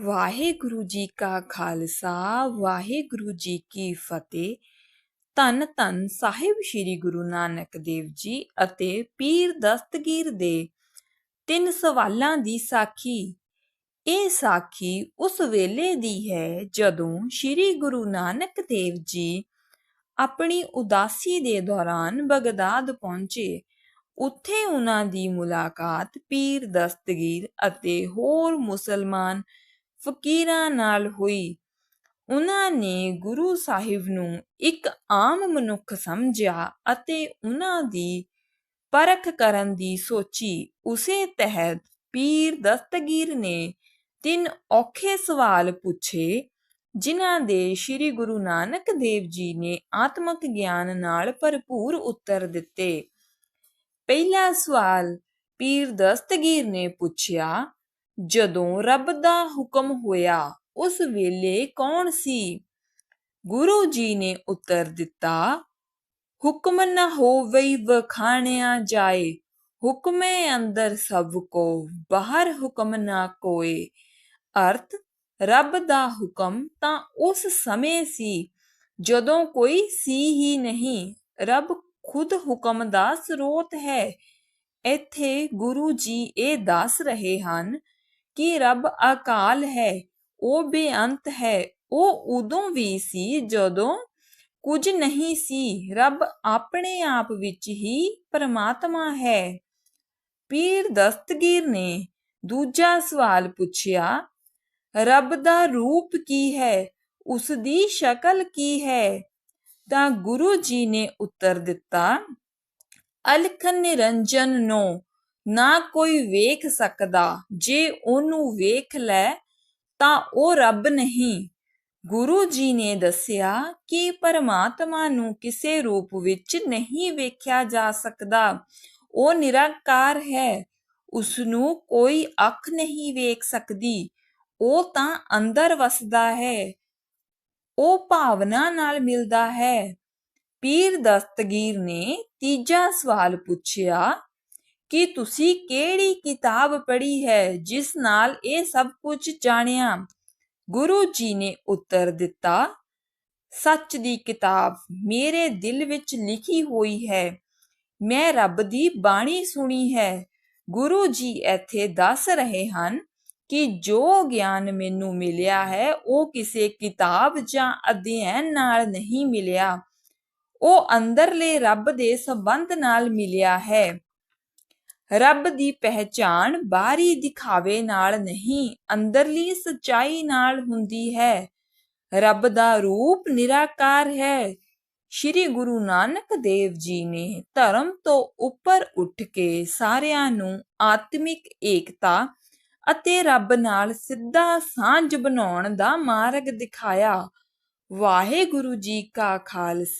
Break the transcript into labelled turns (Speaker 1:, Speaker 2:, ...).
Speaker 1: ਵਾਹਿਗੁਰੂ ਜੀ ਕਾ ਖਾਲਸਾ, ਵਾਹਿਗੁਰੂ ਜੀ ਕੀ ਫਤਿਹ। ਧੰਨ ਧੰਨ ਸਾਹਿਬ ਸ੍ਰੀ ਗੁਰੂ ਨਾਨਕ ਦੇਵ ਜੀ ਅਤੇ ਪੀਰ ਦਸਤਗੀਰ ਦੇ ਤਿੰਨ ਸਵਾਲਾਂ ਦੀ ਸਾਖੀ। ਇਹ ਸਾਖੀ ਉਸ ਵੇਲੇ ਦੀ ਹੈ ਜਦੋਂ ਸ੍ਰੀ ਗੁਰੂ ਨਾਨਕ ਦੇਵ ਜੀ ਆਪਣੀ ਉਦਾਸੀ ਦੇ ਦੌਰਾਨ ਬਗਦਾਦ ਪਹੁੰਚੇ। ਉੱਥੇ ਉਹਨਾਂ ਦੀ ਮੁਲਾਕਾਤ ਪੀਰ ਦਸਤਗੀਰ ਅਤੇ ਹੋਰ ਮੁਸਲਮਾਨ ਫਕੀਰਾਂ ਨਾਲ ਹੋਈ। ਉਹਨਾਂ ਨੇ ਗੁਰੂ ਸਾਹਿਬ ਨੂੰ ਇੱਕ ਆਮ ਮਨੁੱਖ ਸਮਝਿਆ ਅਤੇ ਉਹਨਾਂ ਦੀ ਪਰਖ ਕਰਨ ਦੀ ਸੋਚੀ। ਉਸੇ ਤਹਿਤ ਪੀਰ ਦਸਤਗੀਰ ਨੇ ਤਿੰਨ ਔਖੇ ਸਵਾਲ ਪੁੱਛੇ, ਜਿਨ੍ਹਾਂ ਦੇ ਸ੍ਰੀ ਗੁਰੂ ਨਾਨਕ ਦੇਵ ਜੀ ਨੇ ਆਤਮਿਕ ਗਿਆਨ ਨਾਲ ਭਰਪੂਰ ਉੱਤਰ ਦਿੱਤੇ। ਪਹਿਲਾ ਸਵਾਲ ਪੀਰ ਦਸਤਗੀਰ ਨੇ ਪੁੱਛਿਆ ਜਦੋਂ ਰੱਬ ਦਾ ਹੁਕਮ ਹੋਇਆ, ਉਸ ਵੇਲੇ ਕੌਣ ਸੀ? ਗੁਰੂ ਜੀ ਨੇ ਉੱਤਰ ਦਿੱਤਾ, ਹੁਕਮ ਨਾ ਹੋਵਈ ਵਖਾਣਿਆ ਜਾਏ, ਹੁਕਮੇ ਅੰਦਰ ਸਭ ਕੋ ਬਾਹਰ ਹੁਕਮ ਨਾ ਕੋਏ। ਅਰਥ, ਰੱਬ ਦਾ ਹੁਕਮ ਤਾਂ ਉਸ ਸਮੇਂ ਸੀ, ਜਦੋਂ ਕੋਈ ਸੀ ਹੀ ਨਹੀਂ, ਰੱਬ ਖੁਦ ਹੁਕਮ ਦਾ ਸਰੋਤ ਹੈ। ਇੱਥੇ ਗੁਰੂ ਜੀ ਇਹ ਦੱਸ ਰਹੇ ਹਨ ਕਿ ਰੱਬ ਅਕਾਲ ਹੈ, ਉਹ ਬੇਅੰਤ ਹੈ। ਉਹ ਉਦੋਂ ਵੀ ਸੀ ਜਦੋਂ ਕੁਝ ਨਹੀਂ ਸੀ। ਰੱਬ ਆਪਣੇ ਆਪ ਵਿੱਚ ਹੀ ਪਰਮਾਤਮਾ ਹੈ। ਪੀਰ ਦਸਤਗੀਰ ਨੇ ਦੂਜਾ ਸਵਾਲ ਪੁੱਛਿਆ, ਰੱਬ ਦਾ ਰੂਪ ਕੀ ਹੈ? ਉਸ ਦੀ ਸ਼ਕਲ ਕੀ ਹੈ? ਤਾਂ ਗੁਰੂ ਜੀ ਨੇ ਉੱਤਰ ਦਿੱਤਾ, ਅਲਖ ਨਿਰੰਜਨ ਨੋ ਨਾ ਕੋਈ ਵੇਖ ਸਕਦਾ। ਜੇ ਉਹਨੂੰ ਵੇਖ ਲੈ, ਤਾਂ ਉਹ ਰੱਬ ਨਹੀਂ। ਗੁਰੂ ਜੀ ਨੇ ਦੱਸਿਆ ਕਿ ਪਰਮਾਤਮਾ ਨੂੰ ਕਿਸੇ ਰੂਪ ਵਿੱਚ ਨਹੀਂ ਵੇਖਿਆ ਜਾ ਸਕਦਾ। ਉਹ ਨਿਰਾਕਾਰ ਹੈ। ਉਸ ਨੂੰ ਕੋਈ ਅੱਖ ਨਹੀਂ ਵੇਖ ਸਕਦੀ। ਉਹ ਤਾਂ ਅੰਦਰ ਵਸਦਾ ਹੈ। ਉਹ ਭਾਵਨਾ ਨਾਲ ਮਿਲਦਾ ਹੈ। ਪੀਰ ਦਸਤਗੀਰ ਨੇ ਤੀਜਾ ਸਵਾਲ ਪੁੱਛਿਆ ਕਿ ਤੁਸੀਂ ਕਿਹੜੀ ਕਿਤਾਬ ਪੜ੍ਹੀ ਹੈ, ਜਿਸ ਨਾਲ ਇਹ ਸਭ ਕੁਝ ਜਾਣਿਆ? ਗੁਰੂ ਜੀ ਨੇ ਉੱਤਰ ਦਿੱਤਾ, ਸੱਚ ਦੀ ਕਿਤਾਬ ਮੇਰੇ ਦਿਲ ਵਿੱਚ ਲਿਖੀ ਹੋਈ ਹੈ। ਮੈਂ ਰੱਬ ਦੀ ਬਾਣੀ ਸੁਣੀ ਹੈ। ਗੁਰੂ ਜੀ ਇੱਥੇ ਦੱਸ ਰਹੇ ਹਨ ਕਿ ਜੋ ਗਿਆਨ ਮੈਨੂੰ ਮਿਲਿਆ ਹੈ, ਉਹ ਕਿਸੇ ਕਿਤਾਬ ਜਾਂ ਅਧਿਐਨ ਨਾਲ ਨਹੀਂ ਮਿਲਿਆ। ਉਹ ਅੰਦਰਲੇ ਰੱਬ ਦੇ ਸੰਬੰਧ ਨਾਲ ਮਿਲਿਆ ਹੈ। ਰੱਬ ਦੀ ਪਹਿਚਾਣ ਬਾਹਰੀ ਦਿਖਾਵੇ ਨਾਲ ਨਹੀਂ, ਅੰਦਰਲੀ ਸਚਾਈ ਨਾਲ ਹੁੰਦੀ ਹੈ। ਰੱਬ ਦਾ ਰੂਪ ਨਿਰਾਕਾਰ ਹੈ। ਸ਼੍ਰੀ ਗੁਰੂ ਨਾਨਕ ਦੇਵ ਜੀ ਨੇ ਧਰਮ ਤੋਂ ਉੱਪਰ ਉੱਠ ਕੇ ਸਾਰਿਆਂ ਨੂੰ ਆਤਮਿਕ ਏਕਤਾ ਅਤੇ ਰੱਬ ਨਾਲ ਸਿੱਧਾ ਸਾਂਝ ਬਣਾਉਣ ਦਾ ਮਾਰਗ ਦਿਖਾਇਆ। ਵਾਹਿਗੁਰੂ ਜੀ ਕਾ ਖਾਲਸਾ।